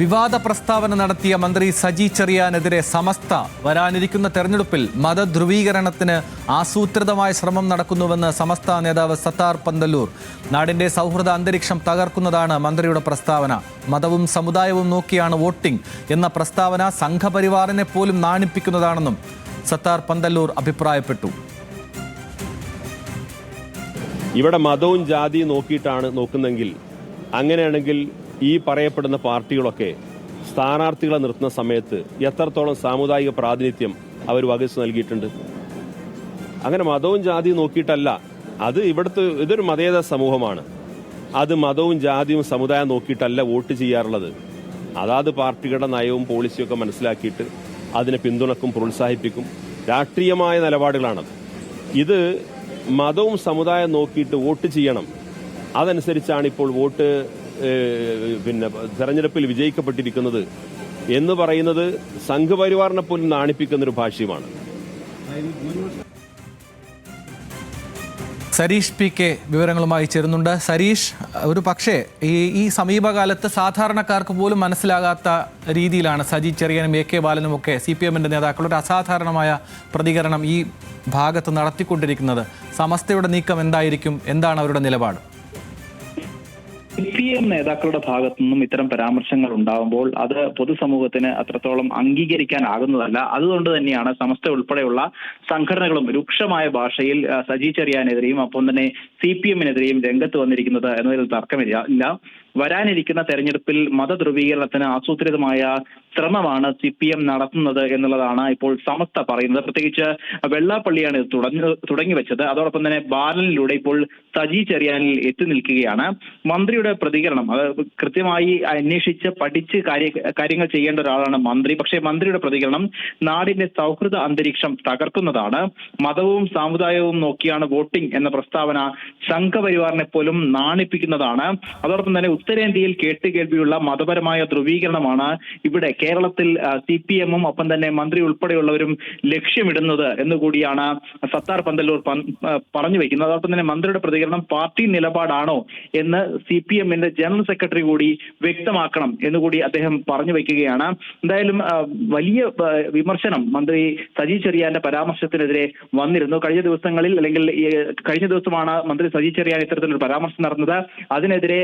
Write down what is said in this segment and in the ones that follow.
വിവാദ പ്രസ്താവന നടത്തിയ മന്ത്രി സജി ചെറിയാനെതിരെ സമസ്ത വരാനിരിക്കുന്ന തെരഞ്ഞെടുപ്പിൽ മതധ്രുവീകരണത്തിന് ആസൂത്രിതമായ ശ്രമം നടക്കുന്നുവെന്ന് സമസ്ത നേതാവ് സത്താർ പന്തല്ലൂർ. നാടിന്റെ സൗഹൃദ അന്തരീക്ഷം തകർക്കുന്നതാണ് മന്ത്രിയുടെ പ്രസ്താവന. മതവും സമുദായവും നോക്കിയാണ് വോട്ടിംഗ് എന്ന പ്രസ്താവന സംഘപരിവാറിനെ പോലും നാണിപ്പിക്കുന്നതാണെന്നും സത്താർ പന്തല്ലൂർ അഭിപ്രായപ്പെട്ടു. ഇവിടെ മതവും ജാതിയും നോക്കിയിട്ടാണ് നോക്കുന്നെങ്കിൽ അങ്ങനെയാണെങ്കിൽ ഈ പറയപ്പെടുന്ന പാർട്ടികളൊക്കെ സ്ഥാനാർത്ഥികളെ നിർത്തുന്ന സമയത്ത് എത്രത്തോളം സാമുദായിക പ്രാതിനിധ്യം അവർ വകച്ചു നൽകിയിട്ടുണ്ട്? അങ്ങനെ മതവും ജാതിയും നോക്കിയിട്ടല്ല അത് ഇവിടുത്തെ ഇതൊരു മതേതര സമൂഹമാണ്. അത് മതവും ജാതിയും സമുദായം നോക്കിയിട്ടല്ല വോട്ട് ചെയ്യാറുള്ളത്. അതാത് പാർട്ടികളുടെ നയവും പോളിസിയും ഒക്കെ മനസ്സിലാക്കിയിട്ട് അതിനെ പിന്തുണക്കും പ്രോത്സാഹിപ്പിക്കും. രാഷ്ട്രീയമായ നിലപാടുകളാണത്. ഇത് മതവും സമുദായം നോക്കിയിട്ട് വോട്ട് ചെയ്യണം. അതനുസരിച്ചാണ് ഇപ്പോൾ വോട്ട് പിന്നെ തെരഞ്ഞെടുപ്പിൽ വിജയിക്കപ്പെട്ടിരിക്കുന്നത് എന്ന് പറയുന്നത് സംഘപരിവാറിനെ പോലും നാണിപ്പിക്കുന്ന ഒരു ഭാഷ്യമാണ്. സരീഷ് പി കെ വിവരങ്ങളുമായി ചേരുന്നുണ്ട്. സരീഷ് ഒരു പക്ഷേ ഈ ഈ സമീപകാലത്ത് സാധാരണക്കാർക്ക് പോലും മനസ്സിലാകാത്ത രീതിയിലാണ് സജി ചെറിയനും എ കെ ബാലനും ഒക്കെ സി പി എമ്മിന്റെ നേതാക്കളുടെ അസാധാരണമായ പ്രതികരണം ഈ ഭാഗത്ത് നടത്തിക്കൊണ്ടിരിക്കുന്നത്. സമസ്തയുടെ നീക്കം എന്തായിരിക്കും? എന്താണ് അവരുടെ നിലപാട്? സി പി എം നേതാക്കളുടെ ഭാഗത്തു നിന്നും ഇത്തരം പരാമർശങ്ങൾ ഉണ്ടാകുമ്പോൾ അത് പൊതുസമൂഹത്തിന് അത്രത്തോളം അംഗീകരിക്കാനാകുന്നതല്ല. അതുകൊണ്ട് തന്നെയാണ് സമസ്ത ഉൾപ്പെടെയുള്ള സംഘടനകളും രൂക്ഷമായ ഭാഷയിൽ സജി ചെറിയാനെതിരെയും ഒപ്പം തന്നെ സി പി എമ്മിനെതിരെയും രംഗത്ത് വന്നിരിക്കുന്നത് എന്നതിൽ തർക്കമില്ല. വരാനിരിക്കുന്ന തെരഞ്ഞെടുപ്പിൽ മതധ്രുവീകരണത്തിന് ആസൂത്രിതമായ ശ്രമമാണ് സി പി എം നടത്തുന്നത് എന്നുള്ളതാണ് ഇപ്പോൾ സമസ്ത പറയുന്നത്. പ്രത്യേകിച്ച് വെള്ളാപ്പള്ളിയാണ് ഇത് തുടങ്ങി വെച്ചത്. അതോടൊപ്പം തന്നെ ബാലനിലൂടെ ഇപ്പോൾ സജി ചെറിയാനിൽ എത്തി നിൽക്കുകയാണ്. മന്ത്രിയുടെ പ്രതികരണം അത് കൃത്യമായി അന്വേഷിച്ച് പഠിച്ച് കാര്യ കാര്യങ്ങൾ ചെയ്യേണ്ട ഒരാളാണ് മന്ത്രി. പക്ഷേ മന്ത്രിയുടെ പ്രതികരണം നാടിന്റെ സൗഹൃദ അന്തരീക്ഷം തകർക്കുന്നതാണ്. മതവും സാമുദായവും നോക്കിയാണ് വോട്ടിംഗ് എന്ന പ്രസ്താവന സംഘപരിവാറിനെ പോലും നാണിപ്പിക്കുന്നതാണ്. അതോടൊപ്പം തന്നെ ഉത്തരേന്ത്യയിൽ കേട്ടുകേൾവിയുള്ള മതപരമായ ധ്രുവീകരണമാണ് ഇവിടെ കേരളത്തിൽ സി പി എമ്മും ഒപ്പം തന്നെ മന്ത്രി ഉൾപ്പെടെയുള്ളവരും ലക്ഷ്യമിടുന്നത് എന്നുകൂടിയാണ് സത്താർ പന്തല്ലൂർ പറഞ്ഞു വെക്കുന്നത്. അതോടൊപ്പം തന്നെ മന്ത്രിയുടെ പ്രതികരണം പാർട്ടി നിലപാടാണോ എന്ന് സി പി എമ്മിന്റെ ജനറൽ സെക്രട്ടറി കൂടി വ്യക്തമാക്കണം എന്നുകൂടി അദ്ദേഹം പറഞ്ഞു വെക്കുകയാണ്. എന്തായാലും വലിയ വിമർശനം മന്ത്രി സജി ചെറിയാന്റെ പരാമർശത്തിനെതിരെ വന്നിരുന്നു. കഴിഞ്ഞ ദിവസങ്ങളിൽ അല്ലെങ്കിൽ കഴിഞ്ഞ ദിവസമാണ് മന്ത്രി സജി ചെറിയാൻ ഇത്തരത്തിലൊരു പരാമർശം നടന്നത്. അതിനെതിരെ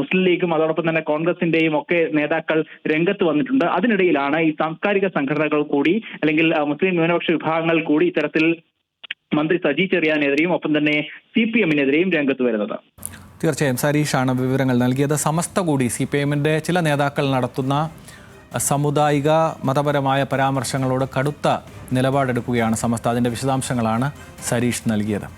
മുസ്ലിം ലീഗും അതോടൊപ്പം തന്നെ കോൺഗ്രസിന്റെയും ഒക്കെ നേതാക്കൾ രംഗത്ത് വന്നിട്ടുണ്ട്. അതിനിടയിലാണ് ഈ സാംസ്കാരിക സംഘടനകൾ കൂടി അല്ലെങ്കിൽ മുസ്ലിം ന്യൂനപക്ഷ വിഭാഗങ്ങൾ കൂടി ഇത്തരത്തിൽ മന്ത്രി സജി ചെറിയാനെതിരെയും ഒപ്പം തന്നെ സി പി എമ്മിനെതിരെയും രംഗത്ത് വരുന്നത്. തീർച്ചയായും സരീഷാണ് വിവരങ്ങൾ നൽകിയത്. സമസ്ത കൂടി സി പി എമ്മിന്റെ ചില നേതാക്കൾ നടത്തുന്ന സമുദായിക മതപരമായ പരാമർശങ്ങളോട് കടുത്ത നിലപാടെടുക്കുകയാണ് സമസ്ത. അതിന്റെ വിശദാംശങ്ങളാണ് സരീഷ് നൽകിയത്.